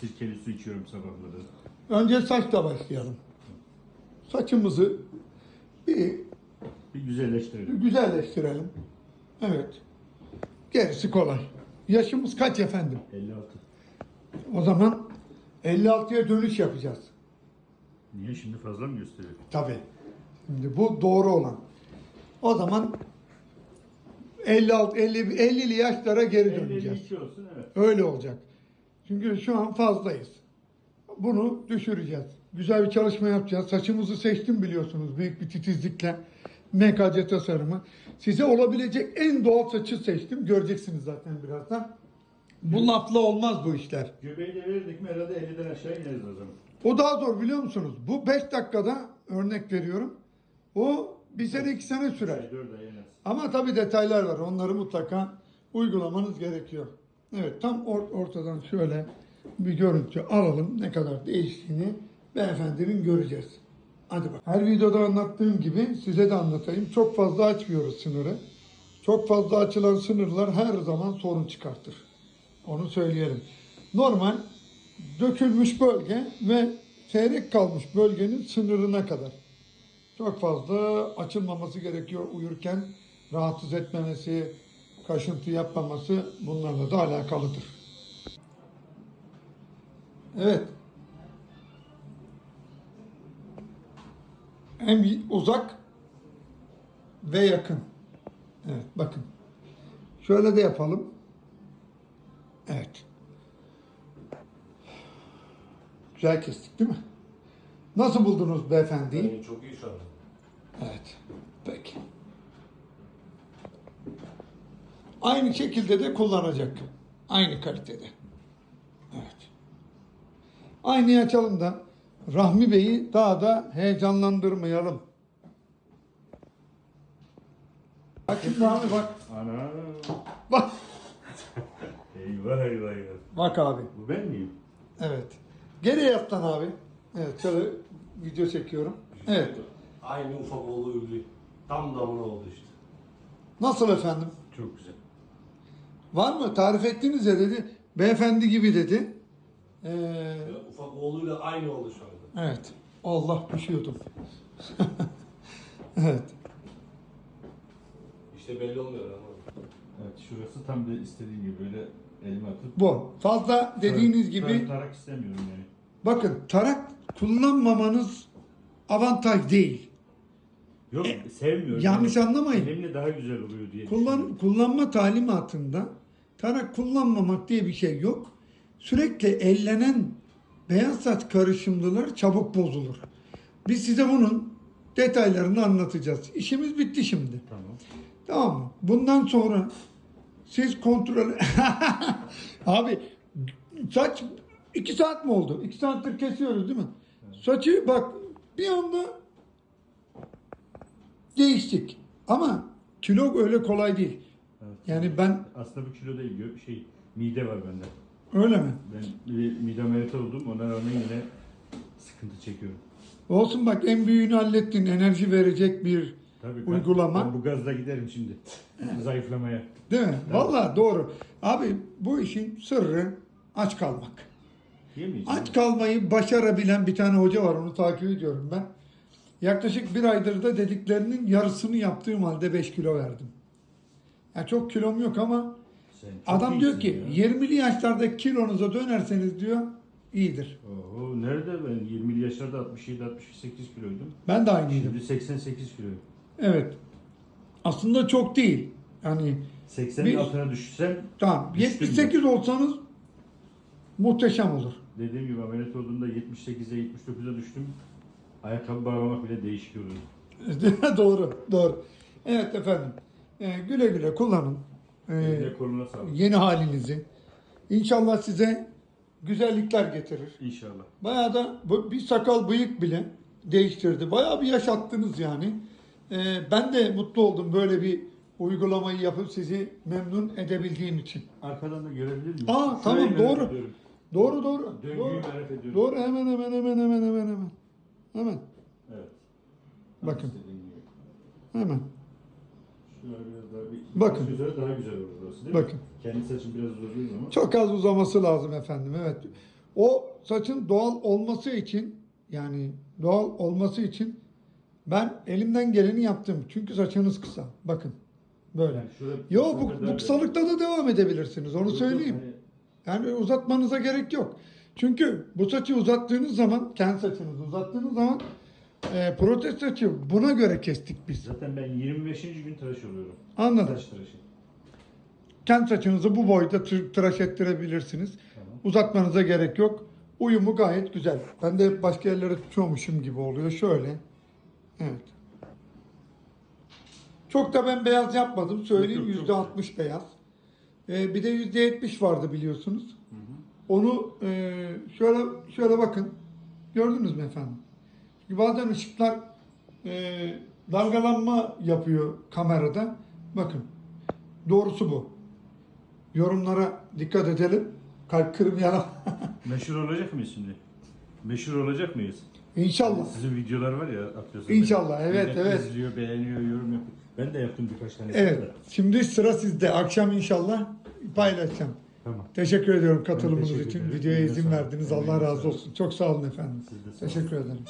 Sirkeli su içiyorum sabahları. Önce saçla başlayalım. Saçımızı bir Bir güzelleştirelim. güzelleştirelim. Evet. Gerisi kolay. Yaşımız kaç efendim? 56. O zaman 56'ya dönüş yapacağız. Niye şimdi fazla mı gösteriyor? Tabii. Şimdi bu doğru olan. O zaman 56 50 50'li yaşlara geri döneceğiz. 52 olsun evet. Öyle olacak. Çünkü şu an fazlayız. Bunu düşüreceğiz. Güzel bir çalışma yapacağız. Saçımızı seçtim biliyorsunuz büyük bir titizlikle. MKC tasarımı. Size olabilecek en doğal saçı seçtim. Göreceksiniz zaten birazdan. Bu lafla olmaz bu işler. Göbeği de verirdik mi herhalde 50'den aşağı ineriz o zaman. O daha zor biliyor musunuz? Bu 5 dakikada örnek veriyorum. O bir sene iki sene sürer. Ay 4 ay en az. Ama tabii detaylar var. Onları mutlaka uygulamanız gerekiyor. Evet tam or- ortadan şöyle bir görüntü alalım. Ne kadar değiştiğini beyefendinin göreceğiz. Hadi bak. Her videoda anlattığım gibi size de anlatayım. Çok fazla açmıyoruz sınırı. Çok fazla açılan sınırlar her zaman sorun çıkartır. Onu söyleyelim. Normal dökülmüş bölge ve seyrek kalmış bölgenin sınırına kadar. Çok fazla açılmaması gerekiyor uyurken rahatsız etmemesi, kaşıntı yapmaması bunlarla da alakalıdır. Evet. Hem uzak ve yakın. Evet bakın. Şöyle de yapalım. Evet. Güzel kestik değil mi? Nasıl buldunuz beyefendiyi? Yani çok iyi şu an. Evet. Peki. Aynı şekilde de kullanacak. Aynı kalitede. Evet. Aynı açalım da Rahmi Bey'i daha da heyecanlandırmayalım. Bak şimdi Rahmi bak. Ana. Bak. Eyvah eyvah eyvah. Bak abi. Bu ben miyim? Evet. Geriye yattan abi. Evet şöyle video çekiyorum. Evet. Aynı ufak oğlu ürlü. Tam damla oldu işte. Nasıl efendim? Çok güzel. Var mı? Tarif ettiniz ya dedi. Beyefendi gibi dedi. Ee, ufak oğluyla aynı oldu şu anda. evet. Allah düşüyordum. evet. İşte belli olmuyor ama. Evet şurası tam da istediğim gibi böyle elime atıp. Bu. Fazla dediğiniz Tar- gibi tar- tarak istemiyorum yani. bakın tarak kullanmamanız avantaj değil. Yok sevmiyorum. E, yanlış Yani anlamayın. Elimle daha güzel oluyor diye Kullan, kullanma talimatında tarak kullanmamak diye bir şey yok. Sürekli ellenen beyaz saç karışımlılar çabuk bozulur. Biz size bunun detaylarını anlatacağız. İşimiz bitti şimdi. Tamam. Tamam mı? Bundan sonra siz kontrol... Abi saç iki saat mi oldu? İki saattir kesiyoruz değil mi? Saçı bak bir anda değiştik. Ama kilo öyle kolay değil. Evet. Yani ben Aslında bu kilo değil. gö- Şey mide var bende. öyle mi? Ben mide ameliyatı oldum. Ona rağmen yine sıkıntı çekiyorum. Olsun bak en büyüğünü hallettin. Enerji verecek bir Tabii ben- Uygulama. Ben bu gazla giderim şimdi. Zayıflamaya. değil mi? Vallahi doğru. Abi bu işin sırrı aç kalmak. Yemeyeceğim. Aç kalmayı başarabilen bir tane hoca var. Onu takip ediyorum ben. Yaklaşık bir aydır da dediklerinin yarısını yaptığım halde 5 kilo verdim. Ya çok kilom yok ama adam diyor ki ya. 20'li yaşlarda kilonuza dönerseniz diyor iyidir. Oho, nerede ben 20 yaşlarda 67 68 kiloydum. Ben de aynıydım. Şimdi 88 kiloyum. Evet. Aslında çok değil. Yani 80'in Bir- altına düşsem tamam Düştüm 78 olsanız muhteşem olur. dediğim gibi ameliyat olduğumda 78'e 79'a düştüm. Ayakkabı bağlamak bile değişik oluyor. doğru, doğru. Evet efendim. Ee, güle güle kullanın. Ee, Eline koluna sağlık. yeni halinizi. İnşallah size güzellikler getirir. İnşallah. Bayağı da bu- bir sakal bıyık bile değiştirdi. Bayağı bir yaşattınız yani. Ee, ben de mutlu oldum böyle bir uygulamayı yapıp sizi memnun edebildiğim için. Arkadan da görebilir miyim? Aa, tamam, merak doğru. ediyorum. Doğru doğru. Döngüyü Doğru. merak ediyorum. Doğru hemen hemen hemen hemen hemen hemen. Hemen. Evet. Bakın. Gibi. Hemen. Şöyle biraz daha bir Bakın. Üzere daha güzel olur burası değil Bakın. mi? Kendi saçım biraz uzun ama Çok az uzaması lazım efendim. Evet. O saçın doğal olması için yani doğal olması için ben elimden geleni yaptım. Çünkü saçınız kısa. Bakın. Böyle. Yani Yo bu bu, kısalıkta da devam edebilirsiniz. Onu söyleyeyim. hani Yani uzatmanıza gerek yok. Çünkü bu saçı uzattığınız zaman, kendi saçınızı uzattığınız zaman e, protez saçı buna göre kestik biz. Zaten ben 25. gün tıraş oluyorum. Anladım. Saç tıraşı. Kendi saçınızı bu boyda tır- tıraş ettirebilirsiniz. Tamam. Uzatmanıza gerek yok. Uyumu gayet güzel. Ben de hep başka yerlere tutuyormuşum gibi oluyor. Şöyle. Evet. Çok da ben beyaz yapmadım. Söyleyeyim Yok, yok, yüzde çok altmış beyaz. Ee, bir de yüzde yetmiş vardı biliyorsunuz. Onu e, şöyle şöyle bakın. Gördünüz mü efendim? Çünkü Bazen ışıklar e, dalgalanma yapıyor kamerada. Bakın. Doğrusu bu. Yorumlara dikkat edelim. Kalp kırmayalım. Meşhur olacak mıyız şimdi? Meşhur olacak mıyız? İnşallah. Sizin videolar var ya atıyorsunuz. İnşallah, evet, Millet evet. izliyor, beğeniyor, yorum yapıyor. Ben de yaptım birkaç tane. Evet. Şimdi sıra sizde. Akşam inşallah paylaşacağım. Tamam. Teşekkür ediyorum katılımınız teşekkür için. ederim. Videoya izin verdiniz. Allah razı olsun. Çok sağ olun efendim. Siz de sağ olun. Teşekkür ederim.